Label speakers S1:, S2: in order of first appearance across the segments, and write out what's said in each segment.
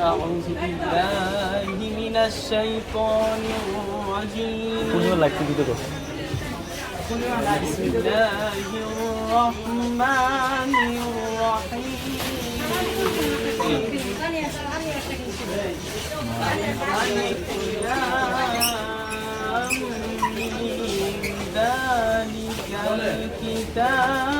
S1: أعوذ بالله من الشيطان الرجيم
S2: পূর্ণিমা লাগছে দুটো তো
S1: بسم الله الرحمن الرحيم ألف لام ميم. ذلك الكتاب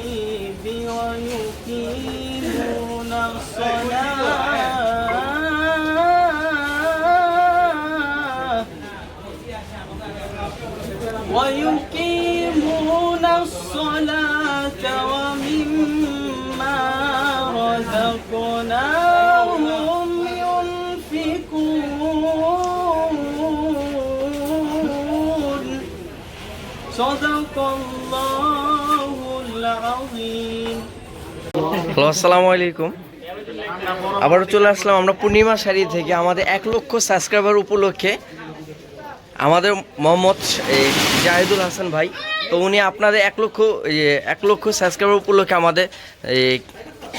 S1: ويقيمون الصلاة ومما رزقناهم ينفقون صدق الله العظيم
S2: হ্যালো আসসালামু আলাইকুম আবারও চলে আসলাম আমরা পূর্ণিমা শাড়ি থেকে আমাদের এক লক্ষ সাবস্ক্রাইবার উপলক্ষে আমাদের মোহাম্মদ জাহিদুল হাসান ভাই, তো উনি আপনাদের এক লক্ষ এক লক্ষ সাবস্ক্রাইবার উপলক্ষে আমাদের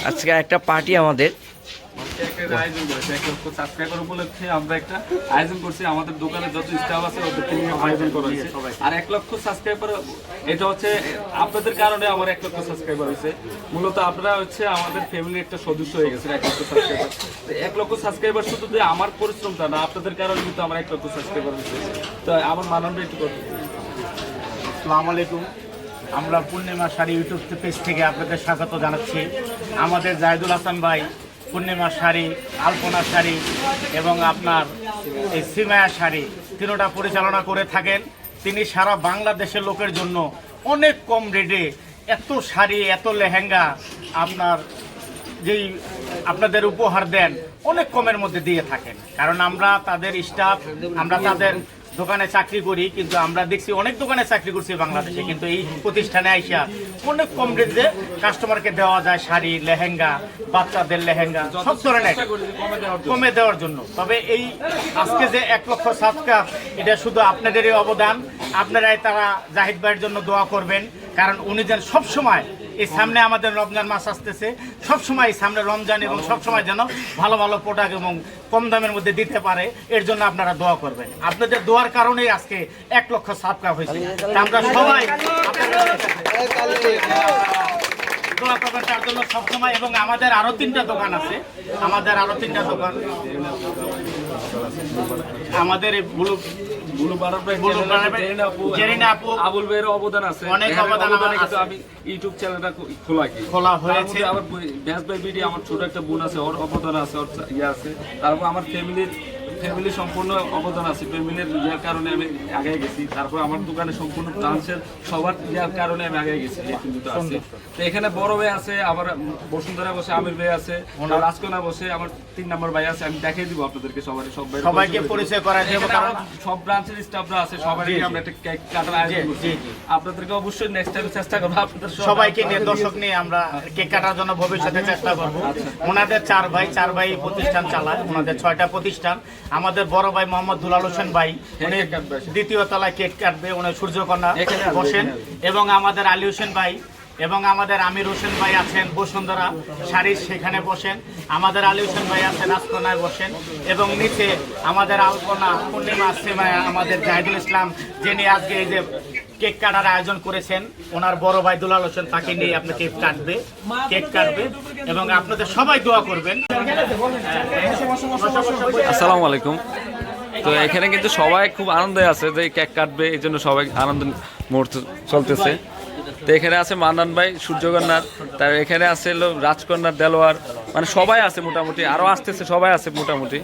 S2: আজকে একটা পার্টি আমাদের।
S3: এক উপলক্ষে আমরা একটা আয়োজন করছি। আমাদের দোকানে যত স্টাফ আছে আর এক সাবস্ক্রাইবার এটা হচ্ছে আপনাদের কারণে আমার এক সাবস্ক্রাইবার মূলত আপনারা হচ্ছে আমাদের ফ্যামিলির একটা সদস্য হয়ে গেছে এক সাবস্ক্রাইবার শুধু আমার পরিশ্রমটা না, আপনাদের কারণে কিন্তু আমার এক লক্ষ সাবস্ক্রাইবার হয়েছে। তো আমার মানবটা একটু
S4: আলাইকুম। আমরা পূর্ণিমা শাড়ি ইউটিউব পেজ থেকে আপনাদের স্বাগত জানাচ্ছি। আমাদের জাহিদুল হাসান ভাই পূর্ণিমা শাড়ি আলপনা শাড়ি এবং আপনার এই সিমায়া শাড়ি তিনোটা পরিচালনা করে থাকেন। তিনি সারা বাংলাদেশের লোকের জন্য অনেক কম রেটে এত শাড়ি, এত লেহেঙ্গা আপনার যেই আপনাদের উপহার দেন, অনেক কমের মধ্যে দিয়ে থাকেন। কারণ আমরা তাদের স্টাফ আমরা তাদের দোকানে চাকরি করি কিন্তু আমরা দেখছি অনেক দোকানে চাকরি করছি বাংলাদেশে কিন্তু এই প্রতিষ্ঠানে আইসা অনেক কম রেটে কাস্টমারকে দেওয়া যায় শাড়ি লেহেঙ্গা বাচ্চাদের লেহেঙ্গা সব ধরনের কমে দেওয়ার জন্য। তবে এই আজকে যে এক লক্ষ সাবস্ক্রাইব এটা শুধু আপনাদেরই অবদান। আপনারাই তারা জাহিদ ভাইয়ের জন্য দোয়া করবেন কারণ উনি যেন সবসময় এই সামনে আমাদের রমজান মাস আসতেছে। সবসময় সামনে রমজান এবং সবসময় যেন ভালো ভালো প্রোডাক্ট এবং কম দামের মধ্যে দিতে পারে, এর জন্য আপনারা দোয়া করবেন। আপনাদের দোয়ার কারণেই আজকে এক লক্ষ সাবস্ক্রাইব হয়েছে। আমরা সবাই জন্য সবসময় এবং আমাদের আরও তিনটা দোকান আছে। আমাদের আরও তিনটা দোকান। আমাদের এই বুলু
S3: বুলু চ্যানেল
S4: বারোর
S3: আছে,
S4: ভাই,
S3: জেরিনা আপু আবুল ভাইয়ের অবদান আছে
S4: অনেক অবদান আমার আছে।
S3: আমি ইউটিউব চ্যানেলটা খোলা কি
S4: খোলা হয়েছে।
S3: আবার ব্যাস বাই বিডি আমার ছোট একটা বোন আছে ওর অবদান আছে ওর ইয়ে আছে তারপর আমার ফ্যামিলির ফ্যামিলি সম্পূর্ণ অবদান আছে। ফ্যামিলির ইয়ার কারণে আমি আগে গেছি। তারপর আমার দোকানে সম্পূর্ণ ব্রাঞ্চের সবার ইয়ার কারণে আমি আগে গেছি। কিন্তু আছে। তো এখানে বড় ভাই আছে আবার বসুন্ধরা বসে আমির ভাই আছে রাজকোনা বসে আমার তিন নম্বর ভাই আছে। আমি দেখিয়ে দিব আপনাদেরকে সবাই সব ভাই
S4: সবাইকে পরিচয়। করাই দেবো কারণ
S3: সব ব্রাঞ্চের স্টাফরা আছে সবাইকে আমরা একটা কেক কাটার আয়োজন করছি। আপনাদেরকে অবশ্যই নেক্সট টাইম চেষ্টা করব আপনাদের
S4: সবাইকে নিয়ে দর্শক নিয়ে আমরা কেক কাটার জন্য ভবিষ্যতে চেষ্টা করব। ওনাদের চার ভাই চার ভাই প্রতিষ্ঠান চালায়। ওনাদের ছয়টা প্রতিষ্ঠান। আমাদের বড় ভাই মোহাম্মদ দুলাল হোসেন ভাই উনি দ্বিতীয় তলায় কেক কাটবে উনি সূর্যকন্যা বসেন। এবং আমাদের আলী হোসেন ভাই এবং আমাদের আমির হোসেন ভাই আছেন বসুন্ধরা শাড়ির সেখানে বসেন, আমাদের আলী হোসেন ভাই আছেন রাজকোনায় বসেন, এবং নিচে আমাদের আলপনা পূর্ণিমা সিমায় আমাদের জাহিদুল ইসলাম, যিনি আজকে এই যে কেক কাটার আয়োজন করেছেন, ওনার বড় ভাই দুলাল হোসেন, তাকে নিয়ে আপনি কেক কাটবে কেক কাটবে, এবং আপনাদের সবাই দোয়া করবেন।
S3: আসসালামু আলাইকুম। তো এখানে কিন্তু সবাই খুব আনন্দে আছে যে কেক কাটবে, এই জন্য সবাই আনন্দ মুহূর্ত চলতেছে। তো এখানে আছে মান্নান ভাই, সূর্যকন্যার। তার এখানে আছে হলো রাজকন্যার দেলোয়ার। মানে সবাই আছে মোটামুটি, আরও আসতেছে, সবাই আছে মোটামুটি।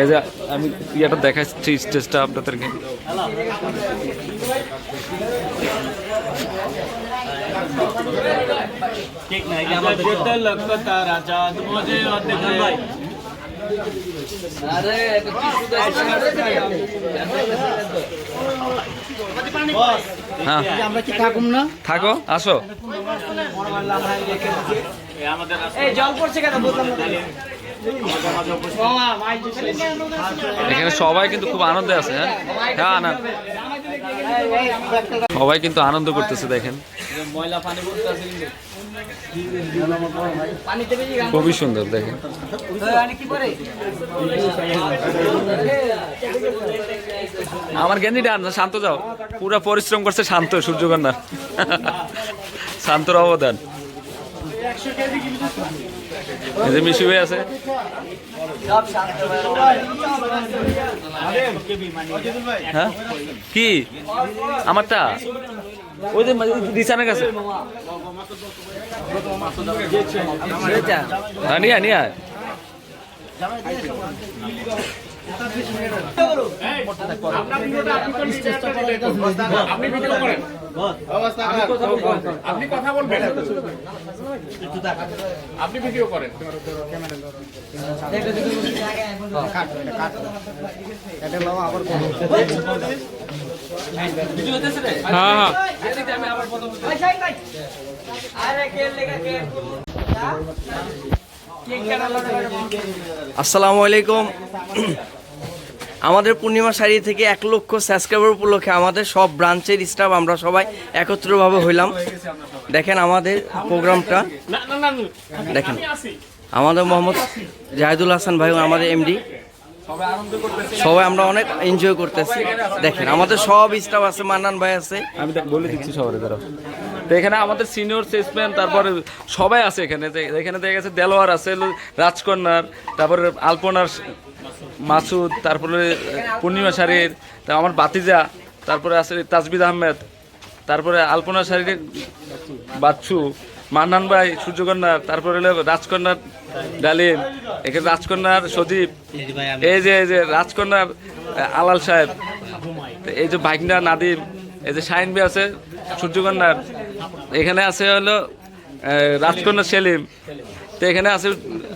S3: এই যে আমি ইয়েটা দেখাচ্ছি স্টেজটা আপনাদেরকে। হ্যাঁ।
S4: আমরা কি থাকুম না?
S3: থাকো আসো।
S1: এই জল পড়ছে কেন? বললাম
S3: এখানে সবাই কিন্তু খুব আনন্দে আছে হ্যাঁ? হ্যাঁ আনন্দ সবাই কিন্তু আনন্দ করতেছে দেখেন।
S1: ময়লা পানি
S3: খুবই সুন্দর, দেখেন। আমার গেঞ্জি ডান শান্ত যাও। পুরা পরিশ্রম করছে শান্ত, সূর্যকন্যা। শান্তর অবদান। যে মিশু আছে। হ্যাঁ? কি? আমারটা? ওই যে দিশানের কাছে। হ্যাঁ নিয়ে নিয়ে
S4: আপনি কথা বলবেন। আপনি ভিডিও করেন।
S3: হ্যাঁ। হ্যাঁ
S2: আসসালামু আলাইকুম। আমাদের পূর্ণিমা শাড়ি থেকে এক লক্ষ সাবস্ক্রাইবার উপলক্ষে আমাদের সব ব্রাঞ্চের স্টাফ আমরা সবাই একত্রভাবে হইলাম। দেখেন আমাদের প্রোগ্রামটা দেখেন। আমাদের মোহাম্মদ জাহিদুল হাসান ভাই আমাদের এমডি সবাই আমরা অনেক এনজয় করতেছি। দেখেন, আমাদের সব স্টাফ আছে, মান্নান ভাই আছে।
S3: আমি বলে দিচ্ছি সবার দ্বারা তো এখানে আমাদের সিনিয়র সেলসম্যান তারপরে সবাই আছে এখানে। এখানে দেখা গেছে দেলোয়ার আছে রাজকন্যার, তারপরে আলপনার মাসুদ, তারপরে পূর্ণিমা শাড়ির আমার বাতিজা তারপরে আছে তাজবিদ আহমেদ, তারপরে আলপনা শাড়ির বাচ্চু মান্নান ভাই সূর্যকন্যার তারপরে হলো রাজকন্যার ডালিম এখানে রাজকন্যার সজীব। এই যে এই যে রাজকন্যার আলাল সাহেব এই যে বাইকনা নাদিম এই যে শাহিন ভাই আছে সূর্যকন্যার এখানে আছে হলো রাজকন্যা সেলিম। তো এখানে আছে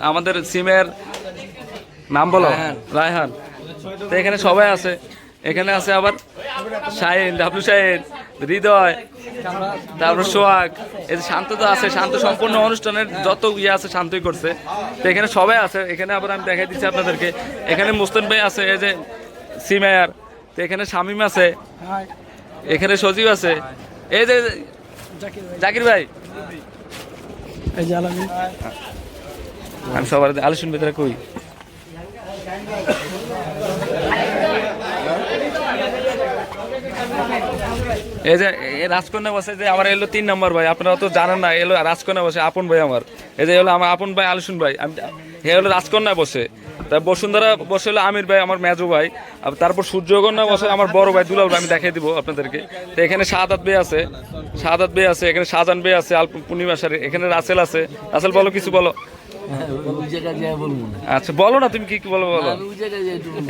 S3: আমাদের সিমের নাম বলো রায়হান। তো এখানে সবাই আছে। এখানে আছে আবার শাহিন ডাবলু শাহিন হৃদয় তারপর সোহাগ। এই যে শান্ত তো আছে শান্ত সম্পূর্ণ অনুষ্ঠানের যত ইয়ে আছে শান্তই করছে। তো এখানে সবাই আছে এখানে আবার আমি দেখাই দিচ্ছি আপনাদেরকে। এখানে মুস্তান ভাই আছে এই যে সিমেয়ার তো এখানে শামিম আছে এখানে সজীব আছে। এই যে জাকির ভাই। আমি সবার আলোচন ভিতরে কই? এই যে রাজকন্যা বসে যে আমার এলো তিন নম্বর ভাই, আপনারা তো জানেন না, এলো রাজকন্যা বসে, আপন ভাই আমার। এই যে আমার আপন ভাই আলসুন ভাই হে হলো রাজকন্যা বসে। বসুন্ধরা বসে হলো আমির ভাই, আমার মেজো ভাই তারপর সূর্যকন্যা বসে আমার বড় ভাই দুলাল ভাই, আমি দেখাই দিব আপনাদেরকে। তো এখানে শাহাদাত বে আছে, শাহাদাত বে আছে, এখানে শাহজান বে আছে আল পূর্ণিমা এখানে রাসেল আছে। রাসেল বলো, কিছু বলো। আচ্ছা বলো না তুমি কি কি বলো বলো।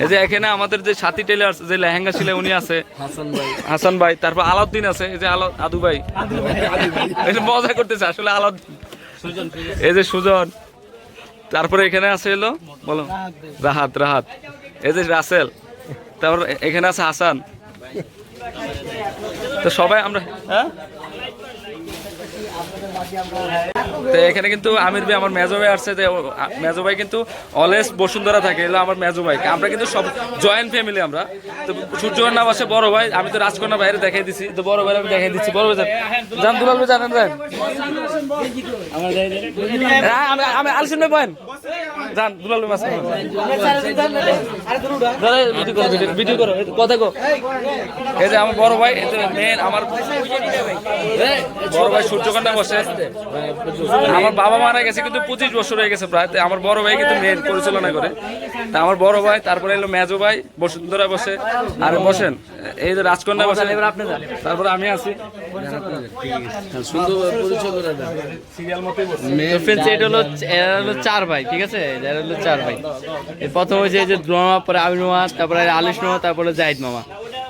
S3: এই যে এখানে আমাদের যে সাথী টেলার যে লেহেঙ্গা ছিল উনি আছে। হাসান ভাই। তারপর আলাউদ্দিন আছে এই যে আলো আদু ভাই। মজা করতেছে আসলে আলাউদ্দিন। এই যে সুজন। তারপরে এখানে আছে এলো বলো। রাহাত রাহাত। এই যে রাসেল। তারপর এখানে আছে হাসান। তো সবাই আমরা হ্যাঁ? তো এখানে কিন্তু আমির ভাই আমার মেজো ভাই আসছে যে মেজো ভাই কিন্তু অলওয়েজ বসুন্ধরা থাকে এগুলো আমার মেজো ভাই। আমরা কিন্তু সব জয়েন্ট ফ্যামিলি আমরা। তো সূর্যকন্যা নাম আছে বড় ভাই আমি তো রাজকন্যা বাইরে দেখাই দিছি। তো বড় ভাই আমি দেখাই দিচ্ছি বড় ভাই জান দুলাল ভাই জানেন হ্যাঁ, আমি আমি আলসিন ভাই বয়েন। যান দুলাল দাদা, ভিডিও করো, কথা কো এই যে আমার বড় ভাই এই যে মেন আমার বড় ভাই সূর্যকন্যা বসে আমার বাবা মারা গেছে কিন্তু পঁচিশ বছর হয়ে গেছে প্রায়। তো আমার বড় ভাই কিন্তু মেন পরিচালনা করে। তা আমার বড় ভাই তারপরে এলো মেজো ভাই বসুন্ধরা বসে। আর বসেন। এই যে রাজকন্যা বসেন এবার আপনি যান। তারপরে আমি আছি। সিরিয়াল মতোই বসে
S5: ফ্রেন্ডস এটা হলো এরা হলো চার ভাই ঠিক আছে? এরা হলো চার ভাই। এই প্রথম হয়েছে এই যে মামা পরে আবির মামা তারপরে আলিশ মামা তারপরে জাহিদ মামা।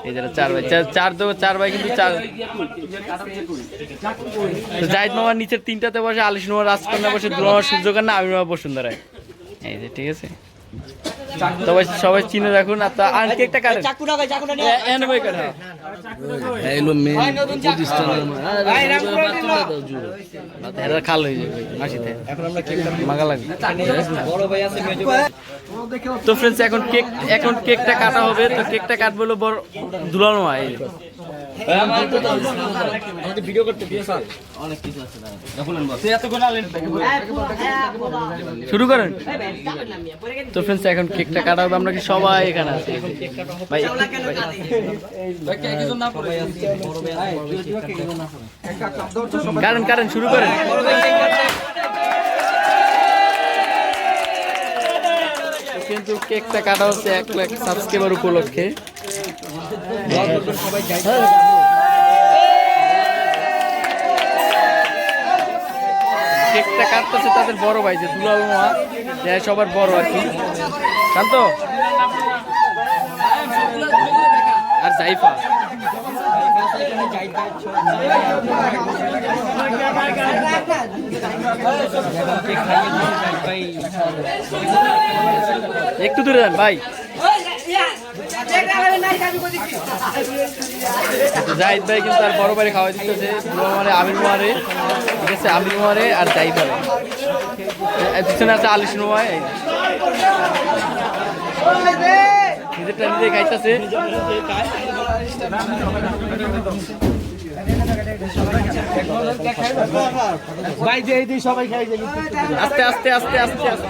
S5: এই যারা চার ভাই। চার- চার তো চার ভাই কিন্তু চার তো জাহিদ মামা নিচের তিনটাতে বসে আলিশ মামা রাজকন্যা বসে দ্রোণ মামা সূর্যকন্যা আবির মামা বসুন্ধরায়। এই যে ঠিক আছে? সবাই সবাই চিনে রাখুন। আর তা আর কেকটা কাটেন
S1: চাকুটা কই চাকুটা নিয়ে
S5: এ- এনে বই কাটা
S1: ভাই নতুন চাকু। ভাই রাম করে দিল
S5: এরা খাল হয়ে যাবে মাসিতে। এখন আমরা কেকটা মাগা লাগবে তো ফ্রেন্ডস এখন কেক এখন কেকটা কাটা হবে তো কেকটা কাটবো হলো বড় দুলানো হয়
S1: ভিডিও করতে অনেক কিছু আছে দাদা দেখুন বস। এত কোন আলেন
S5: শুরু করেন। তো ফ্রেন্ডস এখন কেকটা কাটা হবে আমরা কি সবাই এখানে আছি? ভাই কারেন কারেন শুরু করেন তো কিন্তু কেকটা কাটা হচ্ছে এক লাখ সাবস্ক্রাইবার উপলক্ষে। কেকটা কাটতেছে তাদের বড় ভাই যে দুলাল মা সবার বড় আর কি। শান্ত। আর জাইফা। একটু দূরে যান, ভাই। তো জাহিদ ভাই কিন্তু আর বড় বাড়ি খাওয়া দিতেছে। মানে আমির মোয়ারে ঠিক আছে, আমির মোয়ারে আর জাহিদ ভাই। পিছনে আছে আলিশ নোয়ায়। নিজেরটা
S4: টাইম দিয়ে গাইতেছে সবাই
S5: আস্তে আস্তে আস্তে আস্তে আস্তে।